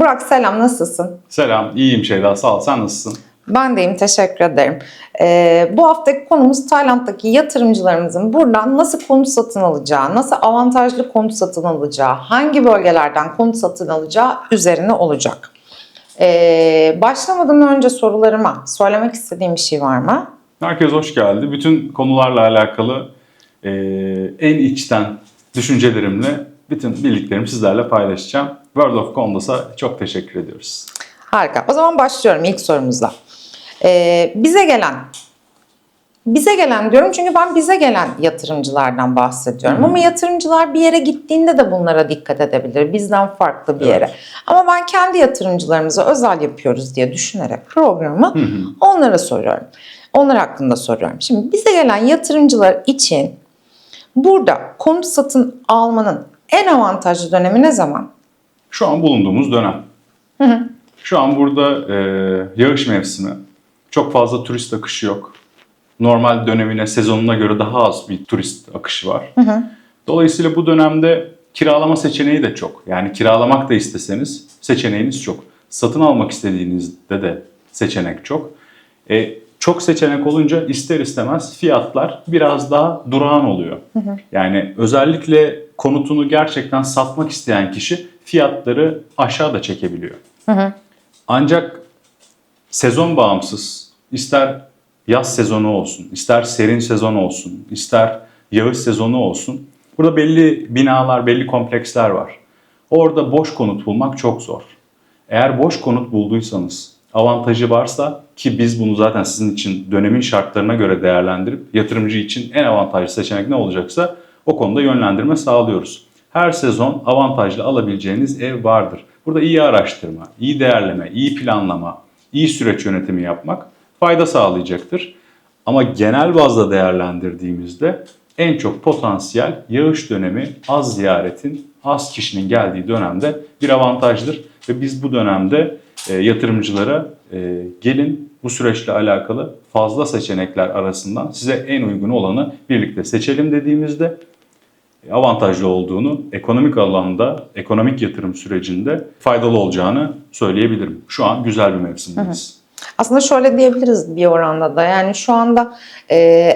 Burak selam nasılsın? Selam, iyiyim Şeyda. Sağ ol. Sen nasılsın? Ben deyim teşekkür ederim. Ee, bu haftaki konumuz Tayland'daki yatırımcılarımızın buradan nasıl konut satın alacağı, nasıl avantajlı konut satın alacağı, hangi bölgelerden konut satın alacağı üzerine olacak. Ee, başlamadan önce sorularıma söylemek istediğim bir şey var mı? Herkes hoş geldi. Bütün konularla alakalı e, en içten düşüncelerimle bütün bildiklerimi sizlerle paylaşacağım. World of Condos'a çok teşekkür ediyoruz. Harika. O zaman başlıyorum ilk sorumuzla. Ee, bize gelen, bize gelen diyorum çünkü ben bize gelen yatırımcılardan bahsediyorum. Hı. Ama yatırımcılar bir yere gittiğinde de bunlara dikkat edebilir. Bizden farklı bir Evet. yere. Ama ben kendi yatırımcılarımıza özel yapıyoruz diye düşünerek programı Hı hı. onlara soruyorum. Onlar hakkında soruyorum. Şimdi bize gelen yatırımcılar için burada konut satın almanın en avantajlı dönemi ne zaman? Şu an bulunduğumuz dönem. Şu an burada e, yağış mevsimi. Çok fazla turist akışı yok. Normal dönemine, sezonuna göre daha az bir turist akışı var. Dolayısıyla bu dönemde kiralama seçeneği de çok. Yani kiralamak da isteseniz seçeneğiniz çok. Satın almak istediğinizde de seçenek çok. E, çok seçenek olunca ister istemez fiyatlar biraz daha durağan oluyor. Yani özellikle konutunu gerçekten satmak isteyen kişi fiyatları aşağıda çekebiliyor. Ancak sezon bağımsız ister yaz sezonu olsun, ister serin sezon olsun, ister yağış sezonu olsun. Burada belli binalar, belli kompleksler var. Orada boş konut bulmak çok zor. Eğer boş konut bulduysanız, avantajı varsa ki biz bunu zaten sizin için dönemin şartlarına göre değerlendirip yatırımcı için en avantajlı seçenek ne olacaksa o konuda yönlendirme sağlıyoruz. Her sezon avantajlı alabileceğiniz ev vardır. Burada iyi araştırma, iyi değerleme, iyi planlama, iyi süreç yönetimi yapmak fayda sağlayacaktır. Ama genel bazda değerlendirdiğimizde en çok potansiyel yağış dönemi az ziyaretin, az kişinin geldiği dönemde bir avantajdır. Ve biz bu dönemde e, yatırımcılara e, gelin bu süreçle alakalı fazla seçenekler arasından size en uygun olanı birlikte seçelim dediğimizde avantajlı olduğunu, ekonomik alanda, ekonomik yatırım sürecinde faydalı olacağını söyleyebilirim. Şu an güzel bir mevsimdeyiz. Aslında şöyle diyebiliriz bir oranda da yani şu anda e,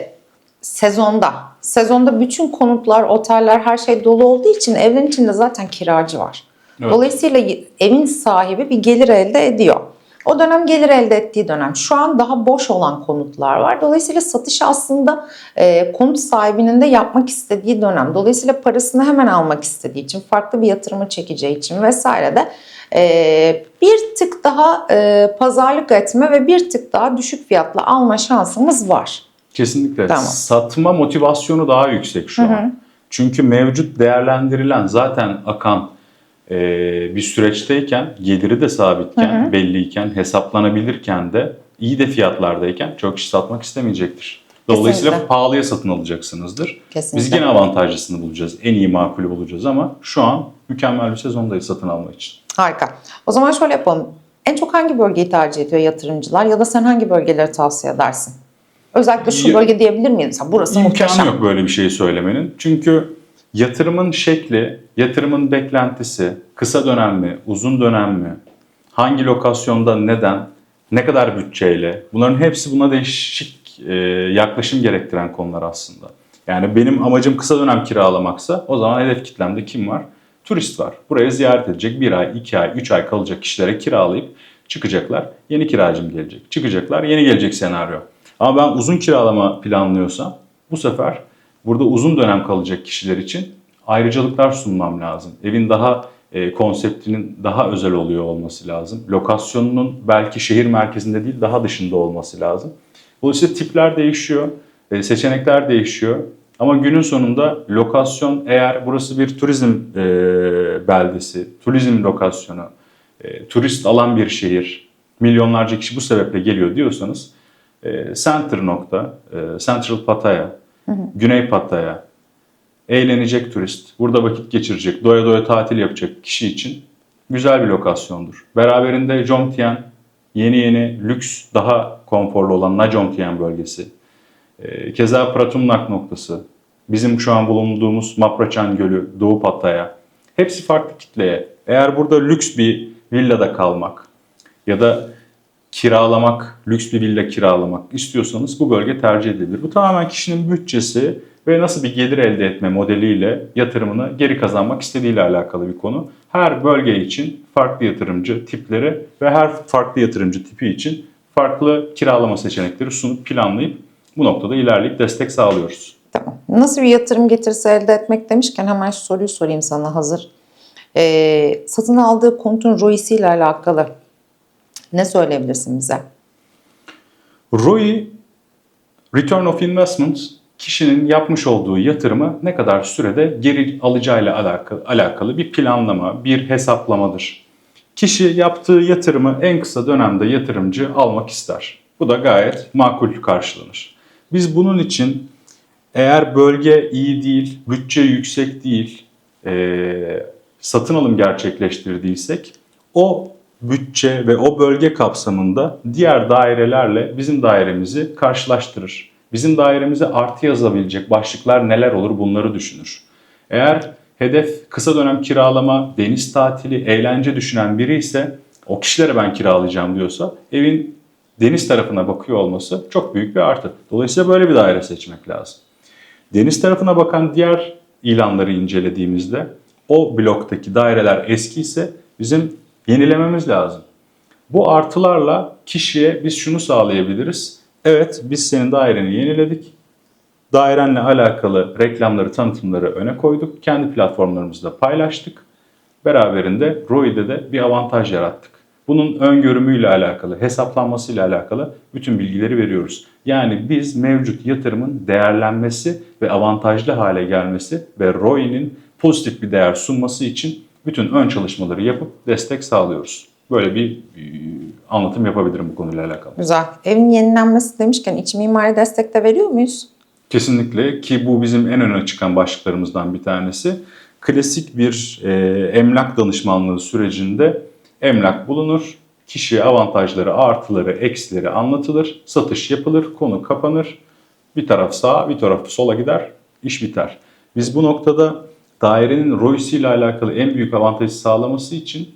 sezonda sezonda bütün konutlar, oteller her şey dolu olduğu için evin içinde zaten kiracı var. Evet. Dolayısıyla evin sahibi bir gelir elde ediyor. O dönem gelir elde ettiği dönem. Şu an daha boş olan konutlar var. Dolayısıyla satışı aslında e, konut sahibinin de yapmak istediği dönem. Dolayısıyla parasını hemen almak istediği için, farklı bir yatırımı çekeceği için vesaire de e, bir tık daha e, pazarlık etme ve bir tık daha düşük fiyatla alma şansımız var. Kesinlikle. Tamam. Satma motivasyonu daha yüksek şu an. Çünkü mevcut değerlendirilen zaten akan e, bir süreçteyken, geliri de sabitken, belliyken, hesaplanabilirken de iyi de fiyatlardayken çok kişi satmak istemeyecektir. Dolayısıyla Kesinlikle. pahalıya satın alacaksınızdır. Kesinlikle. Biz gene avantajlısını bulacağız. En iyi makulü bulacağız ama şu an mükemmel bir sezondayız satın almak için. Harika. O zaman şöyle yapalım. En çok hangi bölgeyi tercih ediyor yatırımcılar ya da sen hangi bölgeleri tavsiye edersin? Özellikle şu bölge diyebilir miyim? Mesela burası İmkanı muhteşem. yok böyle bir şey söylemenin. Çünkü yatırımın şekli, yatırımın beklentisi, kısa dönem mi, uzun dönem mi, hangi lokasyonda neden, ne kadar bütçeyle bunların hepsi buna değişik e, yaklaşım gerektiren konular aslında. Yani benim amacım kısa dönem kiralamaksa o zaman hedef kitlemde kim var? Turist var. Buraya ziyaret edecek bir ay, iki ay, üç ay kalacak kişilere kiralayıp çıkacaklar. Yeni kiracım gelecek. Çıkacaklar. Yeni gelecek senaryo. Ama ben uzun kiralama planlıyorsam bu sefer burada uzun dönem kalacak kişiler için ayrıcalıklar sunmam lazım. Evin daha e, konseptinin daha özel oluyor olması lazım. Lokasyonunun belki şehir merkezinde değil daha dışında olması lazım. Dolayısıyla tipler değişiyor, e, seçenekler değişiyor. Ama günün sonunda lokasyon eğer burası bir turizm e, beldesi, turizm lokasyonu, e, turist alan bir şehir, milyonlarca kişi bu sebeple geliyor diyorsanız e, center nokta, e, Central Pattaya, Güney Pattaya, eğlenecek turist, burada vakit geçirecek, doya doya tatil yapacak kişi için güzel bir lokasyondur. Beraberinde Jomtien, yeni yeni lüks, daha konforlu olan Najomtien bölgesi. E, Keza Pratumnak noktası, bizim şu an bulunduğumuz Mapraçan Gölü, Doğu Pattaya. Hepsi farklı kitleye. Eğer burada lüks bir villada kalmak ya da kiralamak, lüks bir villa kiralamak istiyorsanız bu bölge tercih edilebilir. Bu tamamen kişinin bütçesi ve nasıl bir gelir elde etme modeliyle yatırımını geri kazanmak istediğiyle alakalı bir konu. Her bölge için farklı yatırımcı tipleri ve her farklı yatırımcı tipi için farklı kiralama seçenekleri sunup planlayıp bu noktada ilerleyip destek sağlıyoruz. Tamam. Nasıl bir yatırım getirisi elde etmek demişken hemen şu soruyu sorayım sana hazır. Ee, satın aldığı konutun ROI'si ile alakalı ne söyleyebilirsin bize? ROI, Return of Investment, kişinin yapmış olduğu yatırımı ne kadar sürede geri alacağıyla alakalı, alakalı bir planlama, bir hesaplamadır. Kişi yaptığı yatırımı en kısa dönemde yatırımcı almak ister. Bu da gayet makul karşılanır. Biz bunun için eğer bölge iyi değil, bütçe yüksek değil, eee, satın alım gerçekleştirdiysek o bütçe ve o bölge kapsamında diğer dairelerle bizim dairemizi karşılaştırır. Bizim dairemize artı yazabilecek başlıklar neler olur bunları düşünür. Eğer hedef kısa dönem kiralama, deniz tatili, eğlence düşünen biri ise o kişilere ben kiralayacağım diyorsa evin deniz tarafına bakıyor olması çok büyük bir artı. Dolayısıyla böyle bir daire seçmek lazım. Deniz tarafına bakan diğer ilanları incelediğimizde o bloktaki daireler eski ise bizim yenilememiz lazım. Bu artılarla kişiye biz şunu sağlayabiliriz. Evet biz senin daireni yeniledik. Dairenle alakalı reklamları, tanıtımları öne koyduk. Kendi platformlarımızda paylaştık. Beraberinde ROI'de de bir avantaj yarattık. Bunun öngörümüyle alakalı, hesaplanmasıyla alakalı bütün bilgileri veriyoruz. Yani biz mevcut yatırımın değerlenmesi ve avantajlı hale gelmesi ve ROI'nin pozitif bir değer sunması için bütün ön çalışmaları yapıp destek sağlıyoruz. Böyle bir e, anlatım yapabilirim bu konuyla alakalı. Güzel. Evin yenilenmesi demişken iç mimari destek de veriyor muyuz? Kesinlikle ki bu bizim en öne çıkan başlıklarımızdan bir tanesi. Klasik bir e, emlak danışmanlığı sürecinde emlak bulunur. Kişiye avantajları, artıları, eksileri anlatılır. Satış yapılır, konu kapanır. Bir taraf sağa, bir taraf sola gider, iş biter. Biz bu noktada dairenin ROI'si ile alakalı en büyük avantajı sağlaması için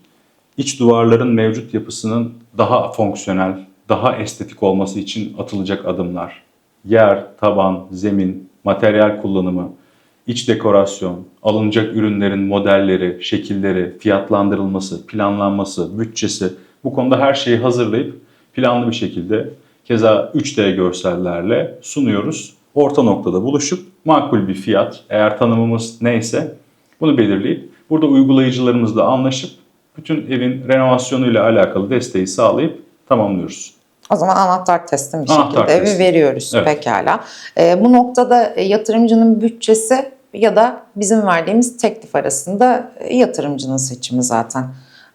iç duvarların mevcut yapısının daha fonksiyonel, daha estetik olması için atılacak adımlar, yer, taban, zemin, materyal kullanımı, iç dekorasyon, alınacak ürünlerin modelleri, şekilleri, fiyatlandırılması, planlanması, bütçesi bu konuda her şeyi hazırlayıp planlı bir şekilde keza 3D görsellerle sunuyoruz. Orta noktada buluşup makul bir fiyat eğer tanımımız neyse bunu belirleyip burada uygulayıcılarımızla anlaşıp bütün evin renovasyonuyla alakalı desteği sağlayıp tamamlıyoruz. O zaman anahtar teslim bir Anahtar şekilde evi teslim. veriyoruz Evet. pekala. Ee, bu noktada e, yatırımcının bütçesi ya da bizim verdiğimiz teklif arasında e, yatırımcının seçimi zaten.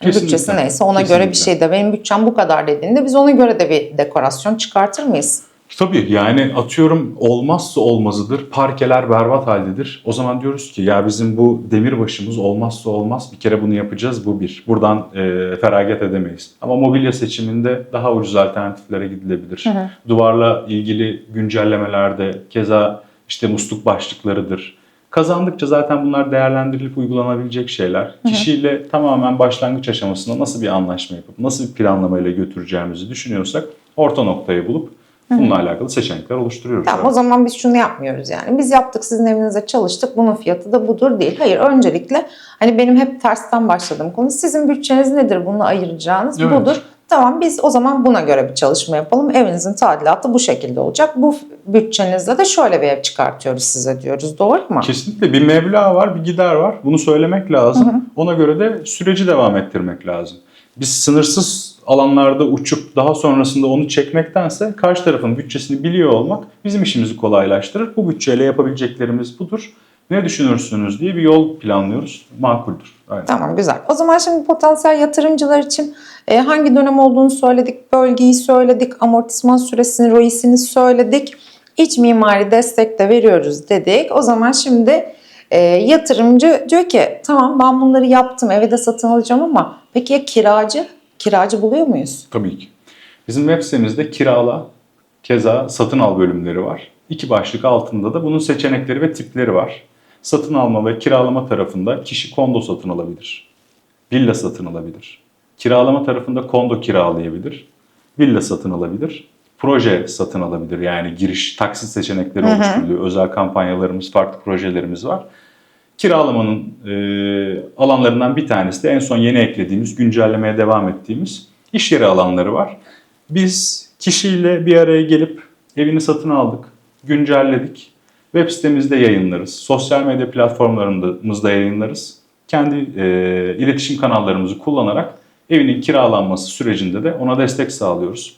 Kesinlikle. Bütçesi neyse ona göre bir Kesinlikle. şey de benim bütçem bu kadar dediğinde biz ona göre de bir dekorasyon çıkartır mıyız? Tabii yani atıyorum olmazsa olmazıdır. Parkeler berbat haldedir. O zaman diyoruz ki ya bizim bu demirbaşımız olmazsa olmaz. Bir kere bunu yapacağız bu bir. Buradan e, feragat edemeyiz. Ama mobilya seçiminde daha ucuz alternatiflere gidilebilir. Duvarla ilgili güncellemelerde keza işte musluk başlıklarıdır. Kazandıkça zaten bunlar değerlendirilip uygulanabilecek şeyler. Kişiyle tamamen başlangıç aşamasında nasıl bir anlaşma yapıp nasıl bir planlamayla götüreceğimizi düşünüyorsak orta noktayı bulup bununla alakalı seçenekler oluşturuyoruz. Tamam o zaman biz şunu yapmıyoruz yani. Biz yaptık sizin evinize çalıştık bunun fiyatı da budur değil. Hayır öncelikle hani benim hep tersten başladığım konu sizin bütçeniz nedir bunu ayıracağınız Evet. budur. Tamam biz o zaman buna göre bir çalışma yapalım. Evinizin tadilatı bu şekilde olacak. Bu bütçenizle de şöyle bir ev çıkartıyoruz size diyoruz. Doğru mu? Kesinlikle bir meblağ var, bir gider var. Bunu söylemek lazım. Ona göre de süreci devam ettirmek lazım. Biz sınırsız alanlarda uçup daha sonrasında onu çekmektense karşı tarafın bütçesini biliyor olmak bizim işimizi kolaylaştırır. Bu bütçeyle yapabileceklerimiz budur. Ne düşünürsünüz diye bir yol planlıyoruz. Makuldür. Aynen. Tamam güzel. O zaman şimdi potansiyel yatırımcılar için e, hangi dönem olduğunu söyledik, bölgeyi söyledik, amortisman süresini, ROI'sini söyledik. İç mimari destek de veriyoruz dedik. O zaman şimdi e, yatırımcı diyor ki tamam ben bunları yaptım eve de satın alacağım ama peki ya kiracı? Kiracı buluyor muyuz? Tabii ki. Bizim web sitemizde kirala, keza satın al bölümleri var. İki başlık altında da bunun seçenekleri ve tipleri var. Satın alma ve kiralama tarafında kişi kondo satın alabilir. Villa satın alabilir. Kiralama tarafında kondo kiralayabilir, villa satın alabilir, proje satın alabilir. Yani giriş, taksit seçenekleri oluşturuluyor. Özel kampanyalarımız, farklı projelerimiz var. Kiralamanın e, alanlarından bir tanesi de en son yeni eklediğimiz, güncellemeye devam ettiğimiz iş yeri alanları var. Biz kişiyle bir araya gelip evini satın aldık, güncelledik. Web sitemizde yayınlarız, sosyal medya platformlarımızda yayınlarız. Kendi e, iletişim kanallarımızı kullanarak evinin kiralanması sürecinde de ona destek sağlıyoruz.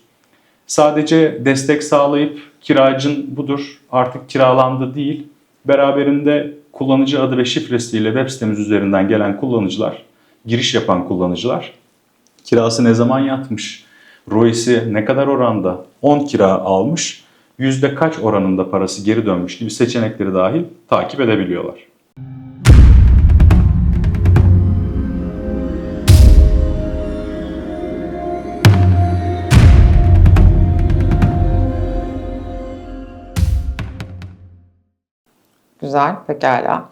Sadece destek sağlayıp kiracın budur artık kiralandı değil, beraberinde kullanıcı adı ve şifresiyle web sitemiz üzerinden gelen kullanıcılar, giriş yapan kullanıcılar, kirası ne zaman yatmış, ROI'si ne kadar oranda, 10 kira almış, yüzde kaç oranında parası geri dönmüş gibi seçenekleri dahil takip edebiliyorlar. Güzel, pekala.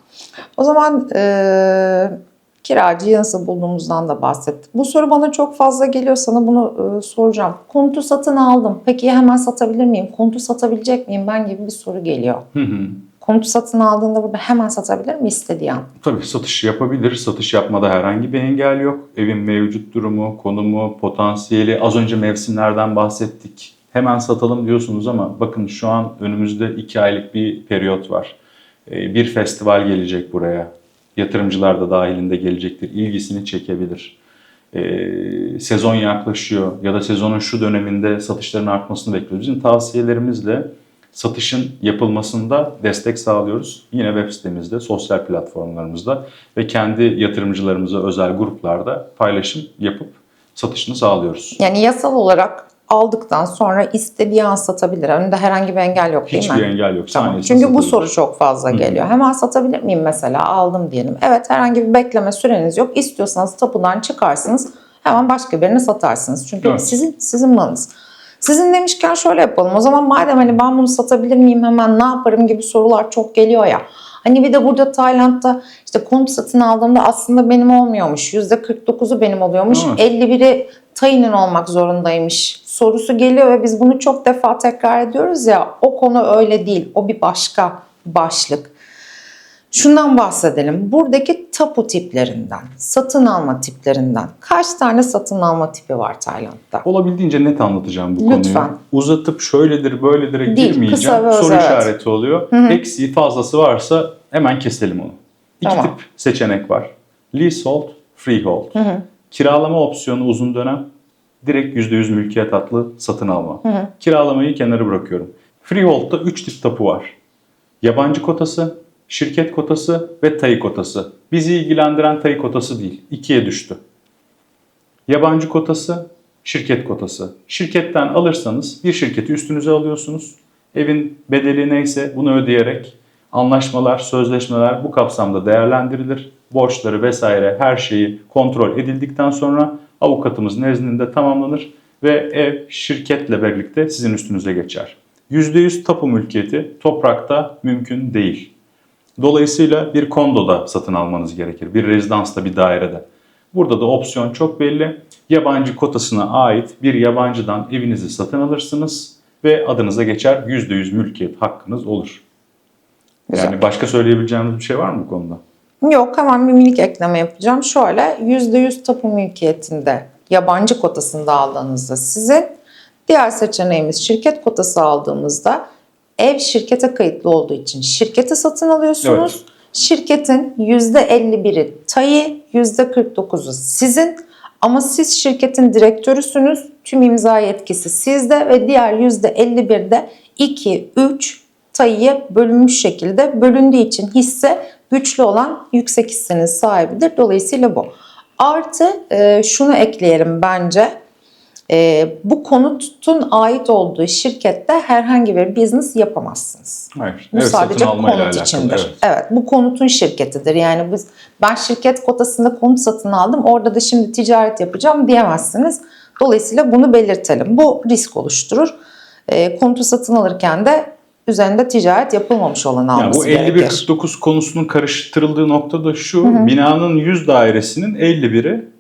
O zaman e, kiracıyı nasıl bulduğumuzdan da bahsettik. Bu soru bana çok fazla geliyor. Sana bunu e, soracağım. Konutu satın aldım. Peki hemen satabilir miyim? Konutu satabilecek miyim ben gibi bir soru geliyor. Hı hı. Konutu satın aldığında burada hemen satabilir mi istediği an? Tabii satış yapabilir. Satış yapmada herhangi bir engel yok. Evin mevcut durumu, konumu, potansiyeli. Az önce mevsimlerden bahsettik. Hemen satalım diyorsunuz ama bakın şu an önümüzde iki aylık bir periyot var. Ee, Bir festival gelecek buraya. Yatırımcılar da dahilinde gelecektir. İlgisini çekebilir. Ee, sezon yaklaşıyor ya da sezonun şu döneminde satışların artmasını bekliyoruz. Bizim tavsiyelerimizle satışın yapılmasında destek sağlıyoruz. Yine web sitemizde, sosyal platformlarımızda ve kendi yatırımcılarımıza özel gruplarda paylaşım yapıp satışını sağlıyoruz. Yani yasal olarak aldıktan sonra istediği an satabilir. Önünde herhangi bir engel yok değil Hiçbir mi? engel yok. Tamam. Çünkü bu soru çok fazla geliyor. Hemen satabilir miyim mesela? Aldım diyelim. Evet herhangi bir bekleme süreniz yok. İstiyorsanız tapudan çıkarsınız. Hemen başka birine satarsınız. Çünkü Evet. sizin sizin malınız. Sizin demişken şöyle yapalım. O zaman madem hani ben bunu satabilir miyim hemen ne yaparım gibi sorular çok geliyor ya. Hani bir de burada Tayland'da işte konut satın aldığımda aslında benim olmuyormuş. %49'u benim oluyormuş. Evet. 51'i Tayin'in olmak zorundaymış sorusu geliyor ve biz bunu çok defa tekrar ediyoruz ya. O konu öyle değil. O bir başka başlık. Şundan bahsedelim. Buradaki tapu tiplerinden, satın alma tiplerinden. Kaç tane satın alma tipi var Tayland'da? Olabildiğince net anlatacağım bu Lütfen. konuyu. Uzatıp şöyledir böyledir Değil, girmeyeceğim. kısa Soru evet. işareti oluyor. Eksiği fazlası varsa hemen keselim onu. İki Tamam. tip seçenek var. Leasehold, freehold. Kiralama opsiyonu uzun dönem. Direkt %100 mülkiyet atlı satın alma. Kiralamayı kenara bırakıyorum. Freehold'da 3 tip tapu var. Yabancı kotası, şirket kotası ve tayı kotası. Bizi ilgilendiren tayı kotası değil. İkiye düştü. Yabancı kotası, şirket kotası. Şirketten alırsanız bir şirketi üstünüze alıyorsunuz. Evin bedeli neyse bunu ödeyerek anlaşmalar, sözleşmeler bu kapsamda değerlendirilir. Borçları vesaire her şeyi kontrol edildikten sonra avukatımız nezdinde tamamlanır ve ev şirketle birlikte sizin üstünüze geçer. %100 tapu mülkiyeti toprakta mümkün değil. Dolayısıyla bir kondoda satın almanız gerekir. Bir rezidansta, bir dairede. Burada da opsiyon çok belli. Yabancı kotasına ait bir yabancıdan evinizi satın alırsınız ve adınıza geçer %100 mülkiyet hakkınız olur. Güzel. Yani başka söyleyebileceğiniz bir şey var mı bu konuda? Yok hemen bir minik ekleme yapacağım. Şöyle %100 tapu mülkiyetinde yabancı kotasında aldığınızda sizin. Diğer seçeneğimiz şirket kotası aldığımızda ev şirkete kayıtlı olduğu için şirketi satın alıyorsunuz. Evet. Şirketin %51'i TAYİ, %49'u sizin. Ama siz şirketin direktörüsünüz. Tüm imza yetkisi sizde ve diğer %51'de 2, 3 TAYİ'ye bölünmüş şekilde bölündüğü için hisse güçlü olan yüksek hissenin sahibidir. Dolayısıyla bu. Artı e, şunu ekleyelim bence. E, bu konutun ait olduğu şirkette herhangi bir business yapamazsınız. Hayır. Bu ev sadece konut alakalı, içindir. evet. Evet. bu konutun şirketidir. Yani biz ben şirket kotasında konut satın aldım. Orada da şimdi ticaret yapacağım diyemezsiniz. Dolayısıyla bunu belirtelim. Bu risk oluşturur. E, konutu satın alırken de üzerinde ticaret yapılmamış olan Yani alması bu gerekir. 51-49 konusunun karıştırıldığı nokta da şu. Binanın 100 dairesinin 51'i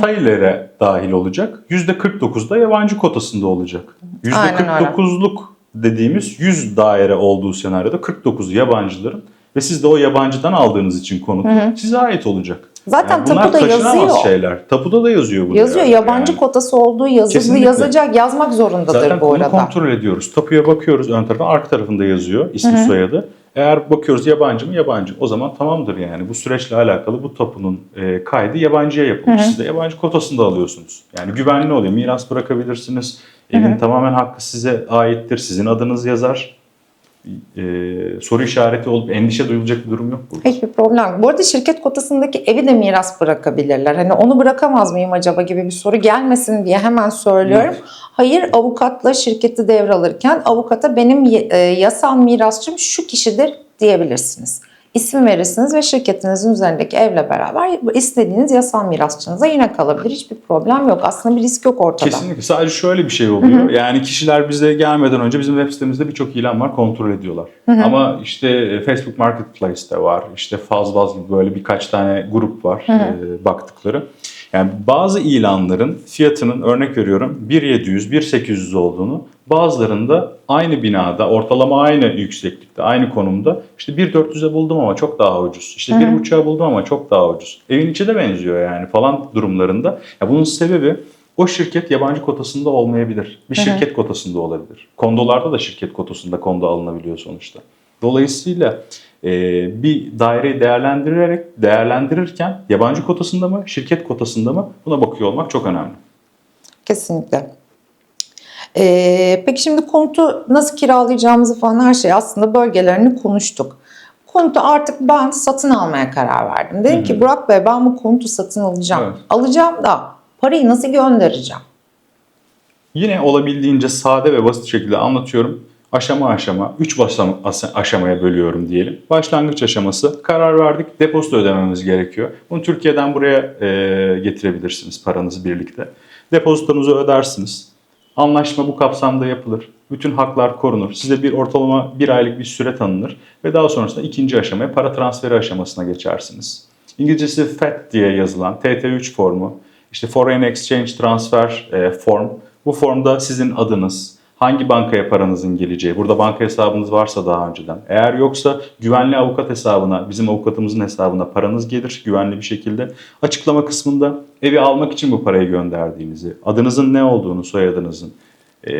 Tayilere dahil olacak. %49 da yabancı kotasında olacak. Aynen öyle. %49'luk dediğimiz 100 daire olduğu senaryoda 49 yabancıların ve siz de o yabancıdan aldığınız için konut size ait olacak. Zaten bunlar tapuda yazıyor. şeyler. Tapuda da yazıyor bu. Yazıyor yabancı kotası olduğu yazılı Kesinlikle. yazacak yazmak zorundadır Zaten bu bunu arada. kontrol ediyoruz. Tapuya bakıyoruz ön tarafına, arka tarafında yazıyor ismi soyadı. Eğer bakıyoruz yabancı mı yabancı o zaman tamamdır yani. Bu süreçle alakalı bu tapunun e, kaydı yabancıya yapılmış. Siz de yabancı kotasında alıyorsunuz. Yani güvenli oluyor. Miras bırakabilirsiniz. Evin tamamen hakkı size aittir. Sizin adınız yazar. E, soru işareti olup endişe duyulacak bir durum yok burada. Hiçbir problem yok. Bu arada şirket kotasındaki evi de miras bırakabilirler. Hani onu bırakamaz mıyım acaba gibi bir soru gelmesin diye hemen söylüyorum. Hayır avukatla şirketi devralırken avukata benim e, yasal mirasçım şu kişidir diyebilirsiniz. İsim verirsiniz ve şirketinizin üzerindeki evle beraber istediğiniz yasal mirasçınıza yine kalabilir. Hiçbir problem yok. Aslında bir risk yok ortada. Kesinlikle. Sadece şöyle bir şey oluyor. Yani kişiler bize gelmeden önce bizim web sitemizde birçok ilan var kontrol ediyorlar. Ama işte e, Facebook Marketplace'te var. işte Fazbaz gibi böyle birkaç tane grup var e, baktıkları. Yani bazı ilanların fiyatının örnek veriyorum 1.700, 1.800 olduğunu bazılarında aynı binada ortalama aynı yükseklikte aynı konumda işte 1.400'e buldum ama çok daha ucuz. İşte 1.5'a buldum ama çok daha ucuz. Evin içi de benziyor yani falan durumlarında. Ya bunun sebebi o şirket yabancı kotasında olmayabilir. Bir şirket kotasında olabilir. Kondolarda da şirket kotasında kondo alınabiliyor sonuçta. Dolayısıyla e, bir daireyi değerlendirerek değerlendirirken yabancı kotasında mı, şirket kotasında mı buna bakıyor olmak çok önemli. Kesinlikle. Ee, peki şimdi konutu nasıl kiralayacağımızı falan her şey aslında bölgelerini konuştuk. Konutu artık ben satın almaya karar verdim. Dedim ki Burak Bey ben bu konutu satın alacağım. Evet. Alacağım da parayı nasıl göndereceğim? Yine olabildiğince sade ve basit şekilde anlatıyorum. Aşama aşama, 3 aşamaya bölüyorum diyelim. Başlangıç aşaması, karar verdik, depozito ödememiz gerekiyor. Bunu Türkiye'den buraya e, getirebilirsiniz paranızı birlikte. Depozitonuzu ödersiniz. Anlaşma bu kapsamda yapılır. Bütün haklar korunur. Size bir ortalama bir aylık bir süre tanınır. Ve daha sonrasında ikinci aşamaya para transferi aşamasına geçersiniz. İngilizcesi FAT diye yazılan TT3 formu, işte Foreign Exchange Transfer e, form. Bu formda sizin adınız, hangi bankaya paranızın geleceği, burada banka hesabınız varsa daha önceden. Eğer yoksa güvenli avukat hesabına, bizim avukatımızın hesabına paranız gelir güvenli bir şekilde. Açıklama kısmında evi almak için bu parayı gönderdiğinizi, adınızın ne olduğunu, soyadınızın, e,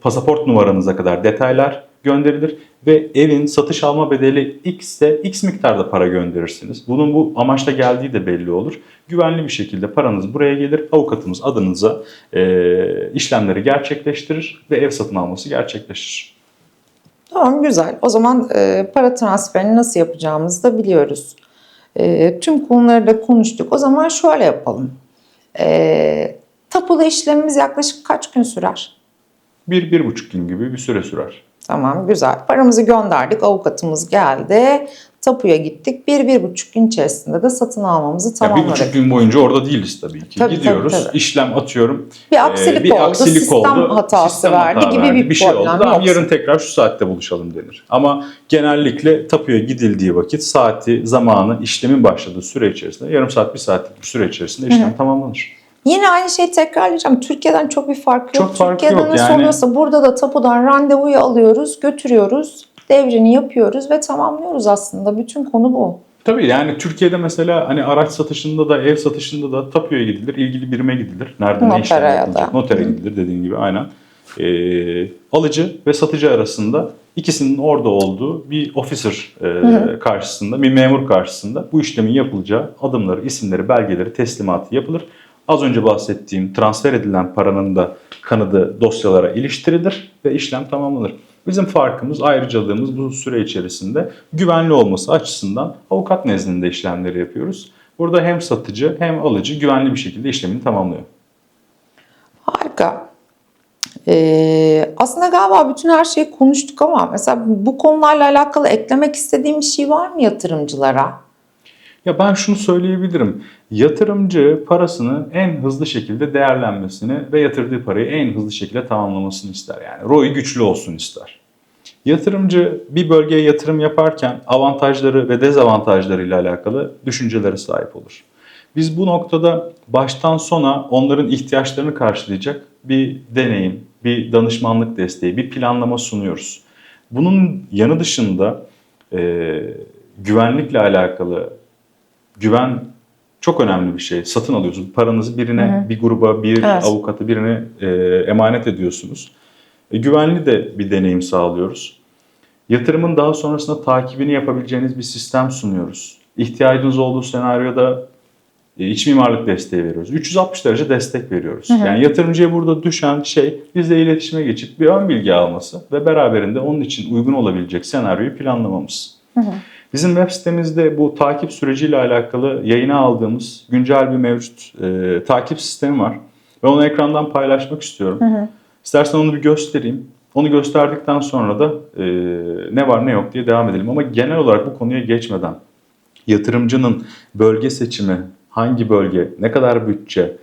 pasaport numaranıza kadar detaylar gönderilir ve evin satış alma bedeli X ise X miktarda para gönderirsiniz. Bunun bu amaçla geldiği de belli olur. Güvenli bir şekilde paranız buraya gelir. Avukatımız adınıza e, işlemleri gerçekleştirir ve ev satın alması gerçekleşir. Tamam güzel. O zaman e, para transferini nasıl yapacağımızı da biliyoruz. E, tüm konuları da konuştuk. O zaman şöyle yapalım. E, tapulu işlemimiz yaklaşık kaç gün sürer? Bir, bir buçuk gün gibi bir süre sürer. Tamam güzel. Paramızı gönderdik. Avukatımız geldi. Tapuya gittik. Bir, bir buçuk gün içerisinde de satın almamızı Ya bir tamamladık. buçuk gün boyunca orada değiliz tabii ki. Tabii, Gidiyoruz, tabii, tabii. işlem atıyorum. Bir Ee, aksilik bir oldu, aksilik sistem oldu, hatası sistem verdi hata gibi verdi, bir şey oldu. yok. yarın tekrar şu saatte buluşalım denir. Ama genellikle tapuya gidildiği vakit saati, zamanı, işlemin başladığı süre içerisinde yarım saat, bir saatlik bir süre içerisinde işlem tamamlanır. Yine aynı şeyi tekrarlayacağım. Türkiye'den çok bir fark yok. Çok farkı Türkiye'de yok. nasıl Yani- oluyorsa burada da tapudan randevuyu alıyoruz, götürüyoruz, devrini yapıyoruz ve tamamlıyoruz aslında. Bütün konu bu. Tabii yani Türkiye'de mesela hani araç satışında da ev satışında da tapuya gidilir, ilgili birime gidilir. Nerede ne işlem yapılacak? Notere gidilir dediğin gibi aynen. Ee, alıcı ve satıcı arasında ikisinin orada olduğu bir officer e, karşısında, bir memur karşısında bu işlemin yapılacağı adımları, isimleri, belgeleri, teslimatı yapılır. Az önce bahsettiğim transfer edilen paranın da kanıdı dosyalara iliştirilir ve işlem tamamlanır. Bizim farkımız, ayrıcalığımız bu süre içerisinde güvenli olması açısından avukat nezdinde işlemleri yapıyoruz. Burada hem satıcı hem alıcı güvenli bir şekilde işlemini tamamlıyor. Harika. Ee, aslında galiba bütün her şeyi konuştuk ama mesela bu konularla alakalı eklemek istediğim bir şey var mı yatırımcılara? Ya ben şunu söyleyebilirim. Yatırımcı parasını en hızlı şekilde değerlenmesini ve yatırdığı parayı en hızlı şekilde tamamlamasını ister. Yani ROI güçlü olsun ister. Yatırımcı bir bölgeye yatırım yaparken avantajları ve dezavantajlarıyla alakalı düşüncelere sahip olur. Biz bu noktada baştan sona onların ihtiyaçlarını karşılayacak bir deneyim, bir danışmanlık desteği, bir planlama sunuyoruz. Bunun yanı dışında e, güvenlikle alakalı güven çok önemli bir şey. Satın alıyorsunuz. Paranızı birine, bir gruba, bir Evet. avukata, birine e, emanet ediyorsunuz. E, güvenli de bir deneyim sağlıyoruz. Yatırımın daha sonrasında takibini yapabileceğiniz bir sistem sunuyoruz. İhtiyacınız olduğu senaryoda e, iç mimarlık desteği veriyoruz. 360 derece destek veriyoruz. Yani yatırımcıya burada düşen şey bizle iletişime geçip bir ön bilgi alması ve beraberinde onun için uygun olabilecek senaryoyu planlamamız. Bizim web sitemizde bu takip süreciyle alakalı yayına aldığımız güncel bir mevcut e, takip sistemi var. Ve onu ekrandan paylaşmak istiyorum. İstersen onu bir göstereyim. Onu gösterdikten sonra da e, ne var ne yok diye devam edelim. Ama genel olarak bu konuya geçmeden yatırımcının bölge seçimi, hangi bölge, ne kadar bütçe,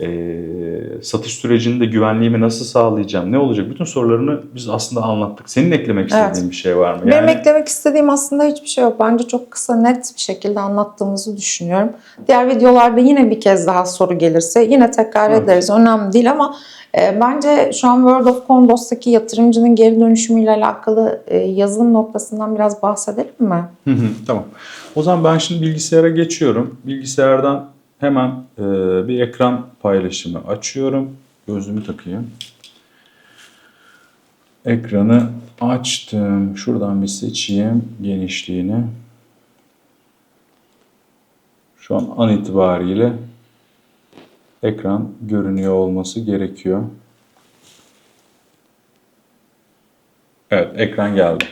e, satış sürecinde güvenliğimi nasıl sağlayacağım, ne olacak bütün sorularını biz aslında anlattık. Senin eklemek istediğin Evet. bir şey var mı? Benim eklemek istediğim aslında hiçbir şey yok. Bence çok kısa net bir şekilde anlattığımızı düşünüyorum. Diğer videolarda yine bir kez daha soru gelirse yine tekrar Evet. ederiz. Önemli değil ama e, bence şu an World of Condos'taki yatırımcının geri dönüşümüyle alakalı e, yazılım noktasından biraz bahsedelim mi? Hı hı, tamam. O zaman ben şimdi bilgisayara geçiyorum. Bilgisayardan hemen e, bir ekran paylaşımı açıyorum. Gözlüğümü takayım. Ekranı açtım. Şuradan bir seçeyim genişliğini. Şu an an itibariyle ekran görünüyor olması gerekiyor. Evet, ekran geldi.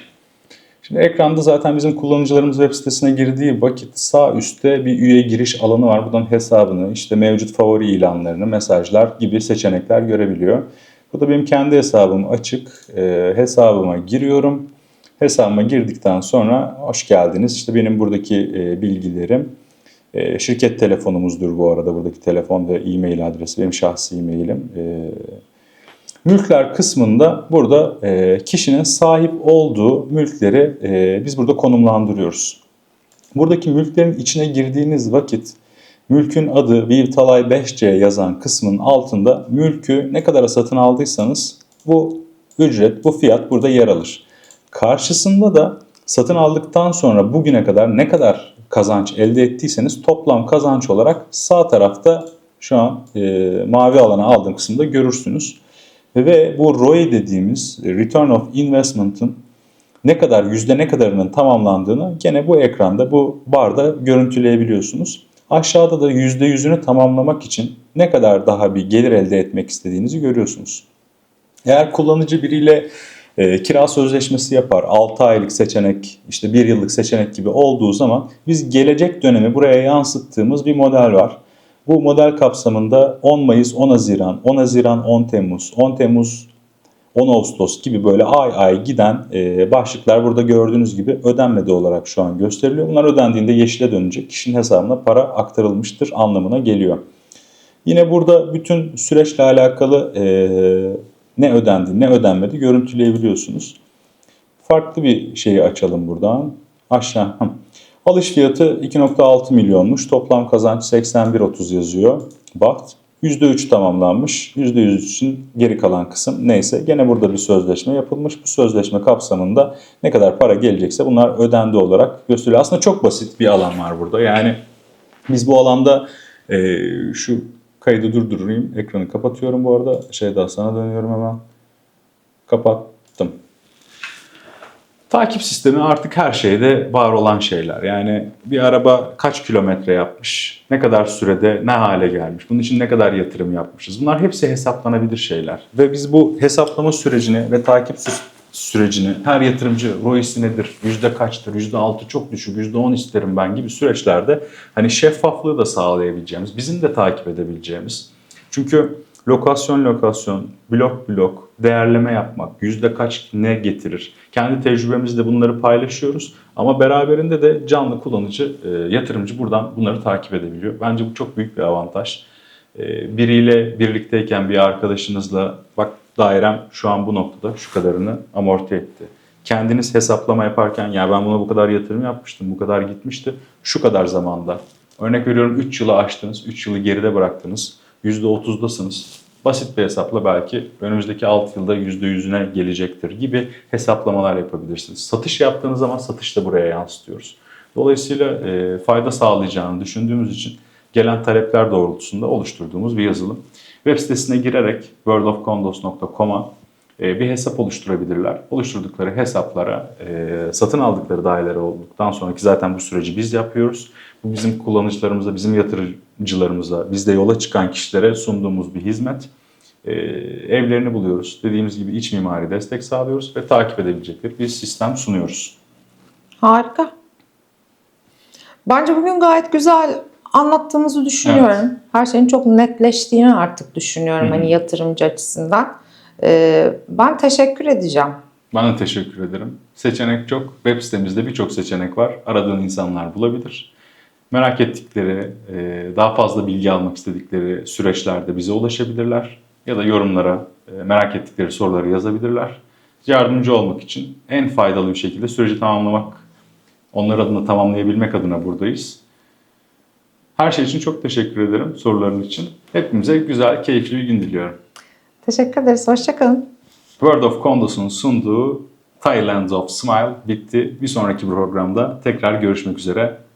Şimdi ekranda zaten bizim kullanıcılarımız web sitesine girdiği vakit sağ üstte bir üye giriş alanı var. Buradan hesabını, işte mevcut favori ilanlarını, mesajlar gibi seçenekler görebiliyor. Burada benim kendi hesabım açık. Ee, hesabıma giriyorum. Hesabıma girdikten sonra hoş geldiniz. İşte benim buradaki e, bilgilerim. E, şirket telefonumuzdur bu arada. Buradaki telefon ve e-mail adresi benim şahsi e-mailim. E, Mülkler kısmında burada e, kişinin sahip olduğu mülkleri e, biz burada konumlandırıyoruz. Buradaki mülklerin içine girdiğiniz vakit mülkün adı Vivtalay 5C yazan kısmın altında mülkü ne kadara satın aldıysanız bu ücret, bu fiyat burada yer alır. Karşısında da satın aldıktan sonra bugüne kadar ne kadar kazanç elde ettiyseniz toplam kazanç olarak sağ tarafta şu an e, mavi alana aldığım kısımda görürsünüz. Ve bu ROI dediğimiz Return of Investment'ın ne kadar, yüzde ne kadarının tamamlandığını gene bu ekranda, bu barda görüntüleyebiliyorsunuz. Aşağıda da yüzde yüzünü tamamlamak için ne kadar daha bir gelir elde etmek istediğinizi görüyorsunuz. Eğer kullanıcı biriyle e, kira sözleşmesi yapar, 6 aylık seçenek, işte 1 yıllık seçenek gibi olduğu zaman biz gelecek dönemi buraya yansıttığımız bir model var. Bu model kapsamında 10 Mayıs, 10 Haziran, 10 Haziran, 10 Temmuz, 10 Temmuz, 10 Ağustos gibi böyle ay ay giden e, başlıklar burada gördüğünüz gibi ödenmedi olarak şu an gösteriliyor. Bunlar ödendiğinde yeşile dönecek kişinin hesabına para aktarılmıştır anlamına geliyor. Yine burada bütün süreçle alakalı e, ne ödendi ne ödenmedi görüntüleyebiliyorsunuz. Farklı bir şeyi açalım buradan. Aşağı. Alış fiyatı 2.6 milyonmuş. Toplam kazanç 81.30 yazıyor. Baht. %3 tamamlanmış. %100 için geri kalan kısım neyse. Gene burada bir sözleşme yapılmış. Bu sözleşme kapsamında ne kadar para gelecekse bunlar ödendi olarak gösteriyor. Aslında çok basit bir alan var burada. Yani biz bu alanda e, şu kaydı durdurayım. Ekranı kapatıyorum bu arada. Şey daha sana dönüyorum hemen. Kapattım. Takip sistemi artık her şeyde var olan şeyler. Yani bir araba kaç kilometre yapmış, ne kadar sürede ne hale gelmiş, bunun için ne kadar yatırım yapmışız. Bunlar hepsi hesaplanabilir şeyler. Ve biz bu hesaplama sürecini ve takip sü- sürecini her yatırımcı ROI'si nedir, yüzde kaçtır, yüzde altı çok düşük, yüzde on isterim ben gibi süreçlerde hani şeffaflığı da sağlayabileceğimiz, bizim de takip edebileceğimiz. Çünkü lokasyon lokasyon, blok blok, değerleme yapmak, yüzde kaç ne getirir. Kendi tecrübemizde bunları paylaşıyoruz ama beraberinde de canlı kullanıcı, e, yatırımcı buradan bunları takip edebiliyor. Bence bu çok büyük bir avantaj. E, biriyle birlikteyken bir arkadaşınızla bak dairem şu an bu noktada şu kadarını amorti etti. Kendiniz hesaplama yaparken ya ben buna bu kadar yatırım yapmıştım, bu kadar gitmişti, şu kadar zamanda Örnek veriyorum 3 yılı aştınız, 3 yılı geride bıraktınız. %30'dasınız. Basit bir hesapla belki önümüzdeki 6 yılda %100'üne gelecektir gibi hesaplamalar yapabilirsiniz. Satış yaptığınız zaman satış da buraya yansıtıyoruz. Dolayısıyla e, fayda sağlayacağını düşündüğümüz için gelen talepler doğrultusunda oluşturduğumuz bir yazılım. Web sitesine girerek worldofcondos.com'a e, bir hesap oluşturabilirler. Oluşturdukları hesaplara e, satın aldıkları daireler olduktan sonraki zaten bu süreci biz yapıyoruz. Bu bizim kullanıcılarımıza, bizim yatırımcılarımıza, bizde yola çıkan kişilere sunduğumuz bir hizmet. E, evlerini buluyoruz. Dediğimiz gibi iç mimari destek sağlıyoruz ve takip edebilecekleri bir sistem sunuyoruz. Harika. Bence bugün gayet güzel anlattığımızı düşünüyorum. Her şeyin çok netleştiğini artık düşünüyorum hani yatırımcı açısından. Ee, ben teşekkür edeceğim. Ben de teşekkür ederim. Seçenek çok. Web sitemizde birçok seçenek var. Aradığın insanlar bulabilir. Merak ettikleri, e, daha fazla bilgi almak istedikleri süreçlerde bize ulaşabilirler. Ya da yorumlara e, merak ettikleri soruları yazabilirler. Yardımcı olmak için en faydalı bir şekilde süreci tamamlamak, onlar adına tamamlayabilmek adına buradayız. Her şey için çok teşekkür ederim soruların için. Hepimize güzel, keyifli bir gün diliyorum. Teşekkür ederiz. Hoşçakalın. World of Condos'un sunduğu Thailand of Smile bitti. Bir sonraki programda tekrar görüşmek üzere.